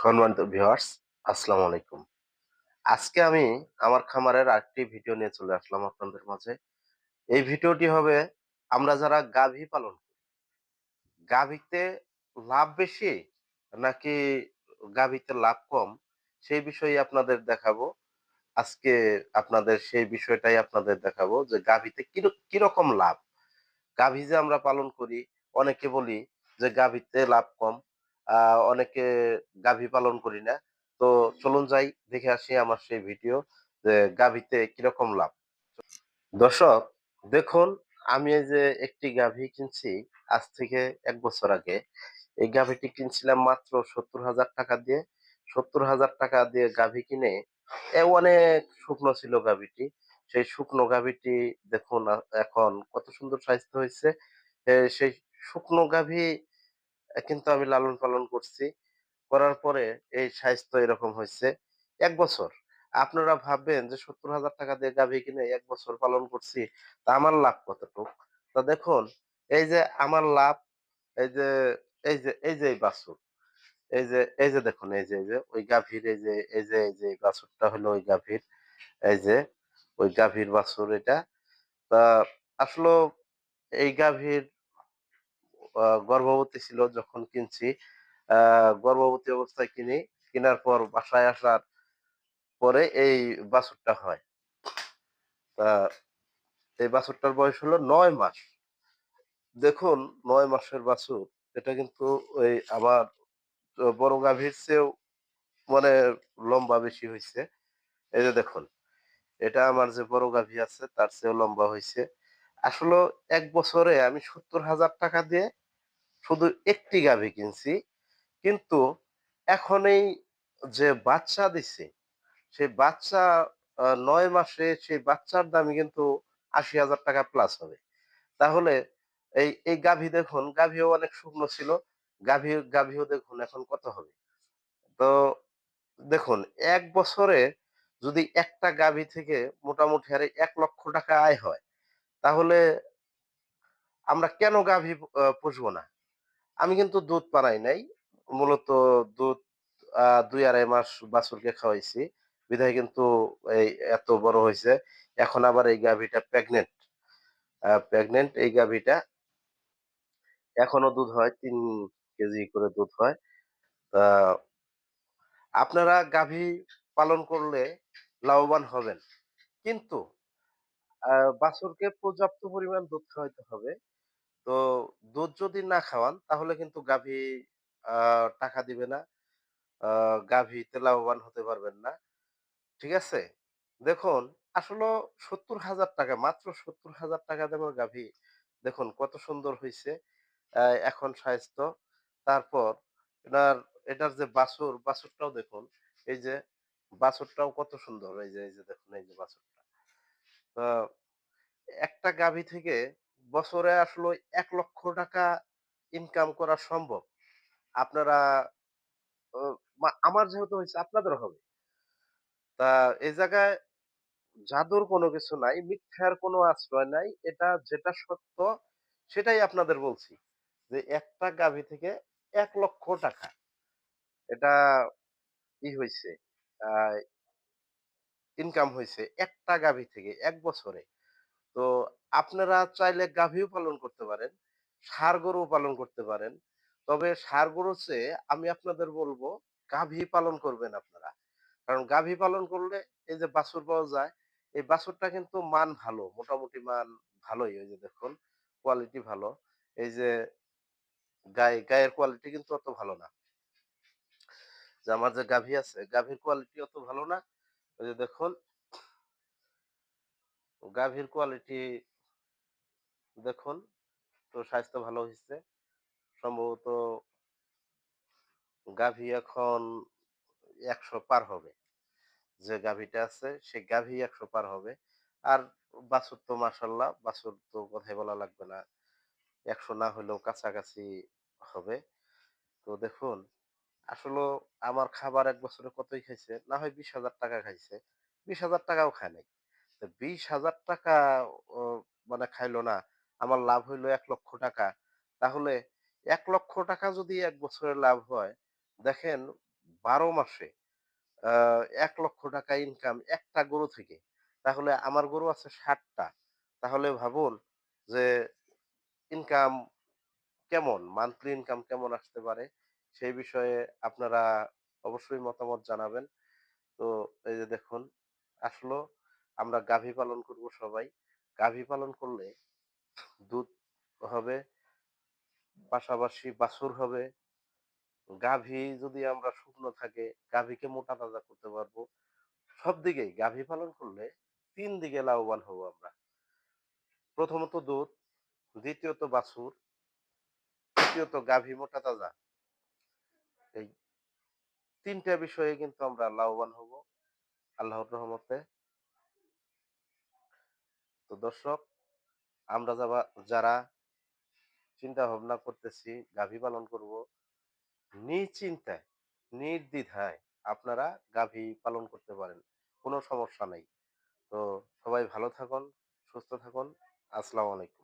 সম্মানিত ভিউয়ার্স আসসালামু আলাইকুম। আজকে আমি আমার খামারের আরেকটি ভিডিও নিয়ে চলে আসলাম আপনাদের মাঝে। এই ভিডিওটি হবে, আমরা যারা গাভী পালন করি, গাভীতে লাভ বেশি নাকি গাভীতে লাভ কম, সেই বিষয়ে আপনাদের দেখাবো। আজকে আপনাদের সেই বিষয়টাই আপনাদের দেখাবো যে গাভীতে কীরকম লাভ। গাভী যে আমরা পালন করি, অনেকে বলি যে গাভীতে লাভ কম অনেকে গাভী পালন করি না। তো চলুন যাই, দেখে আসি আমার সেই ভিডিও যে গাভীতে কীরকম লাভ। দর্শক, দেখুন, আমি যে একটি গাভী কিনছি আজ থেকে এক বছর আগে। এই গাভীটি কিনছিলাম মাত্র সত্তর হাজার টাকা দিয়ে। সত্তর হাজার টাকা দিয়ে গাভী কিনে এ অনেক শুকনো ছিল গাভীটি। সেই শুকনো গাভীটি দেখুন এখন কত সুন্দর স্বাস্থ্য হয়েছে। সেই শুকনো গাভী কিন্তু আমি লালন পালন করছি। করার পরে এই স্বাস্থ্য এরকম হয়েছে এক বছর। আপনারা ভাববেন যে সত্তর হাজার টাকা দিয়ে গাভী কিনে এক বছর পালন করছি, তা আমার লাভ কতটুক? তা দেখুন, এই যে আমার লাভ, এই যে এই যে এই যে বাছুর, এই যে এই যে দেখুন, এই যে এই যে, ওই গাভীর, এই যে এই যে এই যে বাছুরটা হলো ওই গাভীর, এই যে, ওই গাভীর বাছুর এটা। তা আসলে এই গাভীর গর্ভবতী ছিল যখন কিনছি গর্ভবতী অবস্থায় কিনি, কেনার পর বাসায় আসার পরে এই বাছুরটা হয়। তা এই বাছুরটার বয়স হলো নয় মাস। দেখুন, নয় মাসের বাছুর, এটা কিন্তু ওই আমার বড় গাভীর চেয়েও মানে লম্বা বেশি হয়েছে এই যে দেখুন, এটা আমার যে বড় গাভী আছে, তার চেয়েও লম্বা হয়েছে আসলে এক বছরে আমি সত্তর হাজার টাকা দিয়ে শুধু একটি গাভী কিনছি। কিন্তু এখন এই যে বাচ্চা দিছে সেই বাচ্চা নয় মাসে সেই বাচ্চার দামই কিন্তু আশি হাজার টাকা প্লাস হবে। তাহলে এই এই গাভি দেখুন, গাভীও অনেক শুকনো ছিল, গাভী, গাভিও দেখুন এখন কত হবে? তো দেখুন, এক বছরে যদি একটা গাভী থেকে মোটামুটি হারে এক লক্ষ টাকা আয় হয় তাহলে আমরা কেন গাভী পুষবো না? আমি কিন্তু দুধ পানাই নাই। মূলত দুধ দুই আড়াই মাস বাছুরকে খাওয়াইছি। বিধায় কিন্তু এই এত বড় হয়েছে এখন আবার এই গাভীটা প্রেগনেন্ট। প্রেগনেন্ট এই গাভীটা। এখনও দুধ হয়, তিন কেজি করে দুধ হয়। তা আপনারা গাভী পালন করলে লাভবান হবেন। কিন্তু বাছুরকে পর্যাপ্ত পরিমাণ দুধ খাওয়াইতে হবে। তো দুধ যদি না খাওয়ান, তাহলে কিন্তু গাভী টাকা দিবে না। গাভীতে লাভবান হতে পারবেন না। ঠিক আছে? দেখুন, আসলে সত্তর হাজার টাকা, মাত্র সত্তর হাজার টাকা দেওয়ার গাভী, দেখুন কত সুন্দর হয়েছে এখন স্বাস্থ্য। তারপর এটার এটার যে বাছুর, বাছুরটাও দেখুন, এই যে বাছুরটাও কত সুন্দর। এই যে এই যে দেখুন, এই যে বাছুরটা। একটা গাভী থেকে বছরে আসলে এক লক্ষ টাকা ইনকাম করা সম্ভব। আপনারা আমার যেহেতু হয়েছে আপনাদের হবে। তা এই জায়গায় জাদুর কোনো কিছু নাই, মিথ্যার কোনো আশ্রয় নাই, এটা যেটা সত্য সেটাই আপনাদের বলছি যে একটা গাভী থেকে এক লক্ষ টাকা। এটা ই হয়েছে ইনকাম হয়েছে একটা গাভী থেকে এক বছরে। তো আপনারা চাইলে গাভীও পালন করতে পারেন ষাঁড় গরু পালন করতে পারেন। তবে ষাঁড় গরু চেয়ে আমি আপনাদের বলব, গাভী পালন করবেন আপনারা। কারণ গাভী পালন করলে এই যে বাছুর পাওয়া যায়, এই বাছুরটা কিন্তু মান ভালো, মোটামুটি মান ভালোই, ওই যে দেখুন কোয়ালিটি ভালো। এই যে গায়ে, গায়ের কোয়ালিটি কিন্তু অত ভালো না। যে আমার যে গাভী আছে, গাভীর কোয়ালিটি অত ভালো না। যে দেখুন, গাভীর কোয়ালিটি দেখুন, তো স্বাস্থ্য ভালো হয়েছে সম্ভবত গাভী এখন একশো পার হবে। যে গাভীটা আছে, সে গাভী একশো পার হবে। আর বাছুর তো মাসাল্লাহ বাছুর তো কথাই বলা লাগবে না। একশো না হলেও কাছাকাছি হবে। তো দেখুন আসলে আমার খাবার এক বছরে কতই খাইছে না হয় বিশ হাজার টাকা খাইছে বিশ হাজার টাকাও খায় নাই তো বিশ হাজার টাকা মানে খাইলো না, আমার লাভ হইল এক লক্ষ টাকা তাহলে এক লক্ষ টাকা যদি এক বছরে লাভ হয়, দেখেন বারো মাসে এক লক্ষ টাকা ইনকাম একটা গরু থেকে। তাহলে আমার গরু আছে ৬০ টা। তাহলে ভাবুন যে ইনকাম কেমন? মান্থলি ইনকাম কেমন আসতে পারে? সেই বিষয়ে আপনারা অবশ্যই মতামত জানাবেন। তো এই যে দেখুন, আসলো আমরা গাভী পালন করব সবাই। গাভী পালন করলে দুধ হবে, পাশাপাশি বাছুর হবে। গাভী যদি আমরা শুকনো থাকে, গাভীকে মোটা তাজা করতে পারব। সব দিকেই গাভী পালন করলে তিন দিকে লাভবান হব আমরা। প্রথমত দুধ, দ্বিতীয়ত বাছুর, তৃতীয়ত গাভী মোটা তাজা। এই ৩ টা বিষয়ে কিন্তু আমরা লাভবান হব আল্লাহর রহমতে। তো দর্শক আমরা যাবা যারা চিন্তা ভাবনা করতেছি গাভী পালন করব, নিচিন্তায় নির্দ্বিধায় আপনারা গাভী পালন করতে পারেন। কোনো সমস্যা নাই। তো সবাই ভালো থাকুন, সুস্থ থাকুন। আসসালামু আলাইকুম।